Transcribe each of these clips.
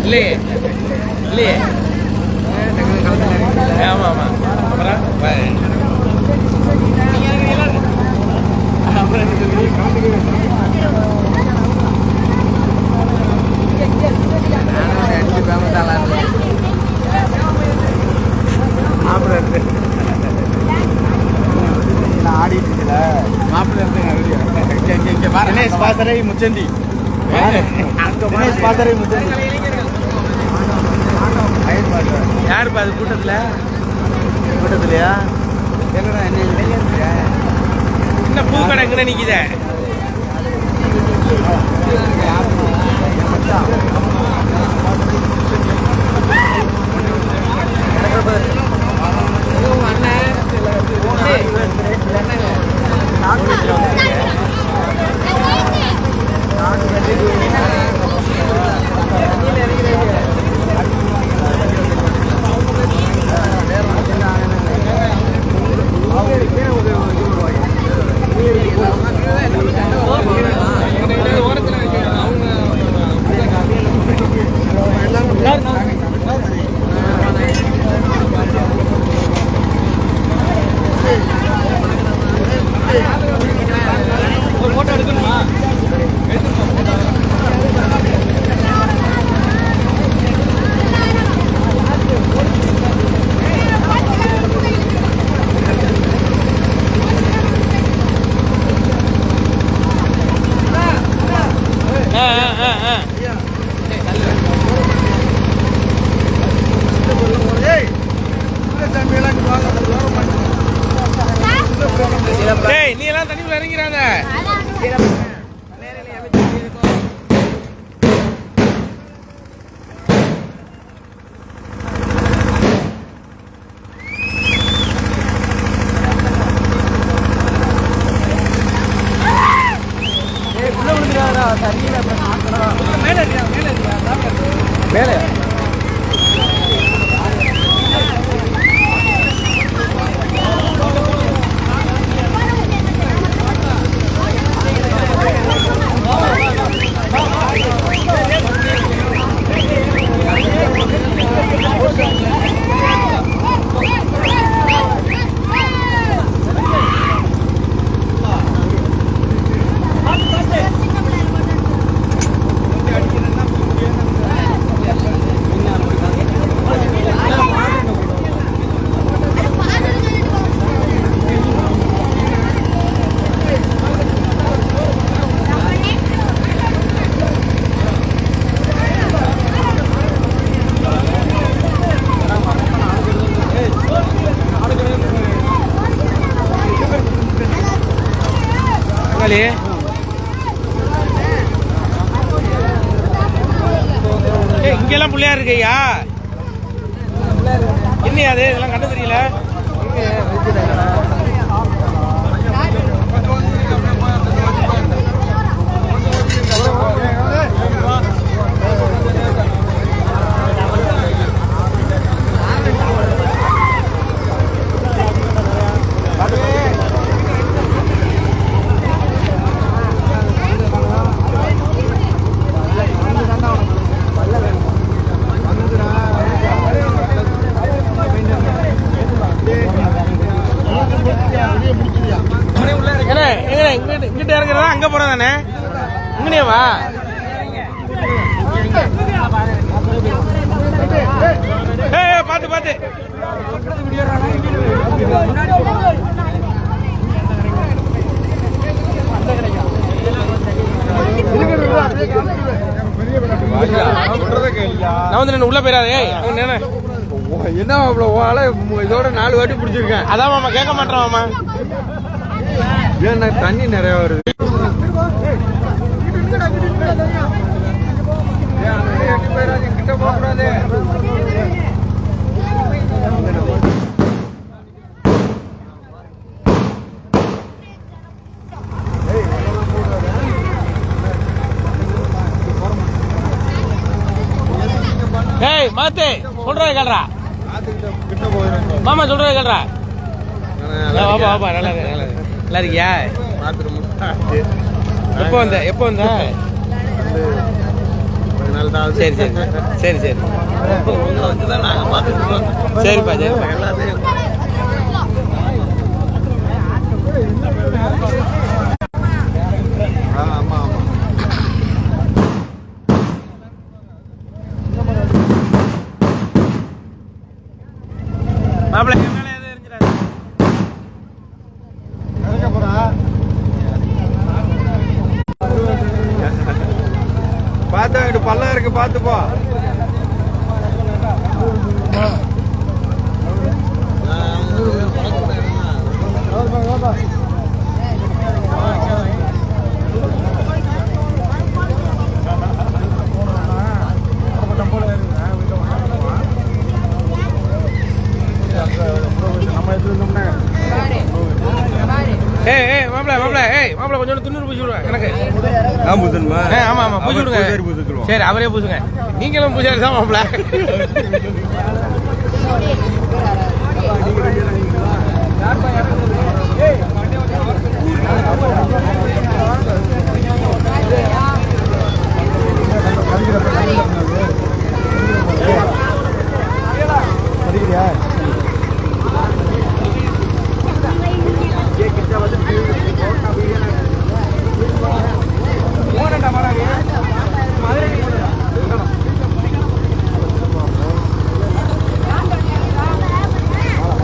இல்லையே இல்லையே ஆமா ஆமா அப்புறம் வா. அப்புறம் என்ன சொல்லி? மாப்பிள்ளை இருக்கு. மாப்பிள்ளை அப்படியா? இங்க, இங்க, இங்க பாரு. தினேஷ் பாசறை முச்சந்தி அங்க தினேஷ் பாரு. பாசறை முச்சந்தி யாருப்பா அது கூட்டத்தில்? கூட்டத்துலையா? என்ன பூ கடை எங்கன்னு நிற்கிதே 来了。களி ஏய் இங்கெல்லாம் பிள்ளையா இருக்கையா என்ன அது? இதெல்லாம் கண்டு தெரியல என்ன எங்க இங்கிட்டு இங்கிட்ட இறங்குறதா? அங்க போறதானே? இங்கனே வா. ஏய் பாத்து பாத்து. நான் வந்து உள்ள போயிடாதே நின்னு. என்ன ஓலை இதோட நாலு வாட்டி பிடிச்சிருக்கேன். அதான் மாமா கேட்க மாட்டேன் மாமா. ஏன்னா தண்ணி நிறைய வருது. கிட்ட போகக்கூடாது ஏய் மாத்து சொல்றத கேள்றா மாமா சொல்றத கேள்றா வாப்பா வாப்பா நல்லா நல்லா. நல்லா இருக்கியா? பாத்ரூம் எப்போ வந்த? எப்போ வந்த? தான் சரி சரி. சரி சரி. நாங்கள் சரிப்பா சரிப்பா. எல்லாத்தையும் பார்த்தா இங்கிட்டு பள்ளம் இருக்கு பார்த்துப்போ. நம்ம எடுத்துருந்தோம்னா ஏய் ஏய் மாப்பிள்ளை மாப்பிள்ளை ஏய் மாப்பிள்ளை கொஞ்சம் துண்ணூறு பூசி எனக்கு. ஏ, ஆமா ஆமா பூசி விடுங்க. சரி அவரே பூசுங்க. நீங்களும் பூஜாரி தான் மாப்பிள்ளை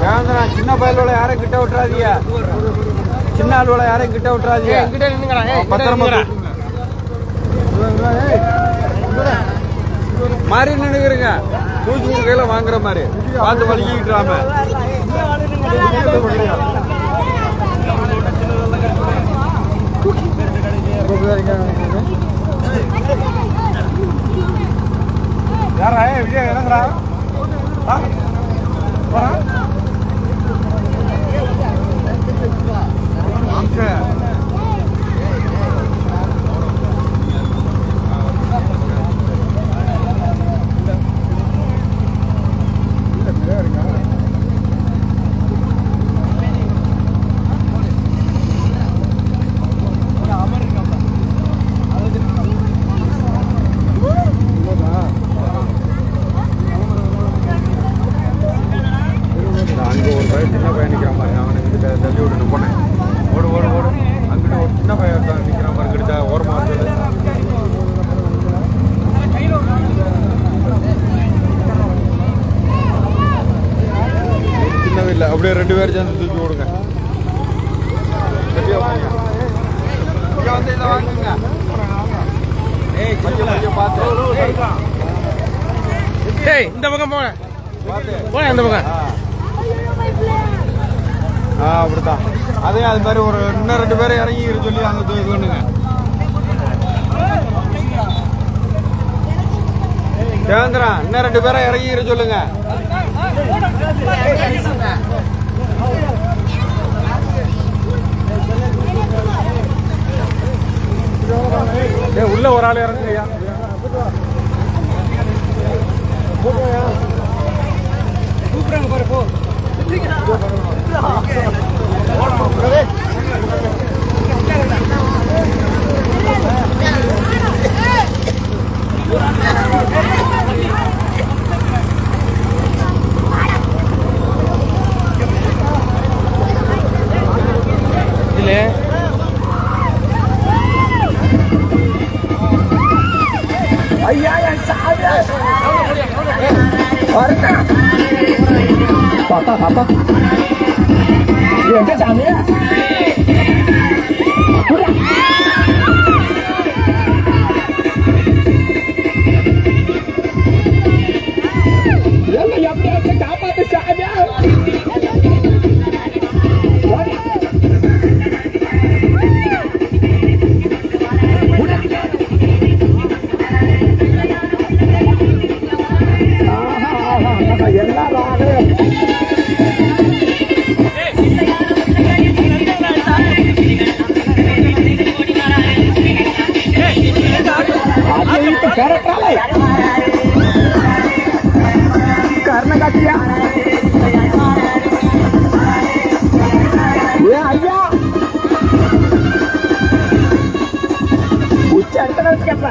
ஏந்தா சின்ன பயலோட யாரையும் கிட்ட விட்டுறாதீங்க ஆளுவோட யாரையும் கிட்ட விட்டுறாதீங்க. ஏய், இங்கிட்ட நின்னுங்கடா பத்திரமா. மாறி நின்னுக்கிறீங்க. தூக்கி உங்க கையில வாங்குற மாதிரி. பார்த்து வலிக்கிட்டுறாம யாரா விஜய் இறங்குறா? அங்கே இல்லை அப்படியே ரெண்டு பேரும் சேர்ந்து தூக்கி விடுங்க இந்த பக்கம் போங்க. இந்த பக்கம். ஆ. அப்படித்தான். அதே அது மாதிரி ஒரு இன்னும் ரெண்டு பேரும் இறங்கி சொல்லி அங்கே தூக்கி பண்ணுங்க தேந்திரன் இன்னும் ரெண்டு பேரும் இறங்கி சொல்லுங்க. உள்ள ஒரு ஆள் இறங்குங்கய்யா இல்ல Bapak-bapak. Ya, enggak sampai ya. Udah. ఉచ్చ ఎంత చెప్ప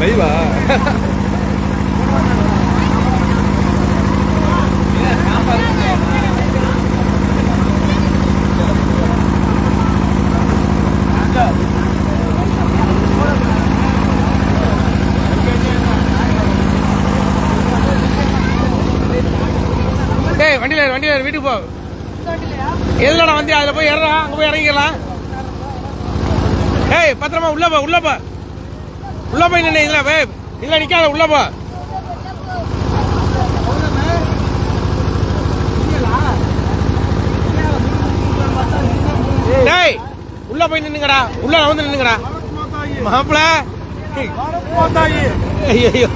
லைவா டேய் வண்டியில வண்டியில வீட்டுக்கு போ. எதுலடா வண்டி? அதுல போய் ஏறா அங்க போய் இறங்கிக்கலாம் ஏய் பத்திரமா உள்ள போ உள்ள போ. உள்ள போய் நின்று இதுல போய் இதுல நிக்காத உள்ள போ டேய் உள்ள போய் நின்னுங்கடா. உள்ள வந்து நின்னுங்கடா. மாப்பிள. ஐயோ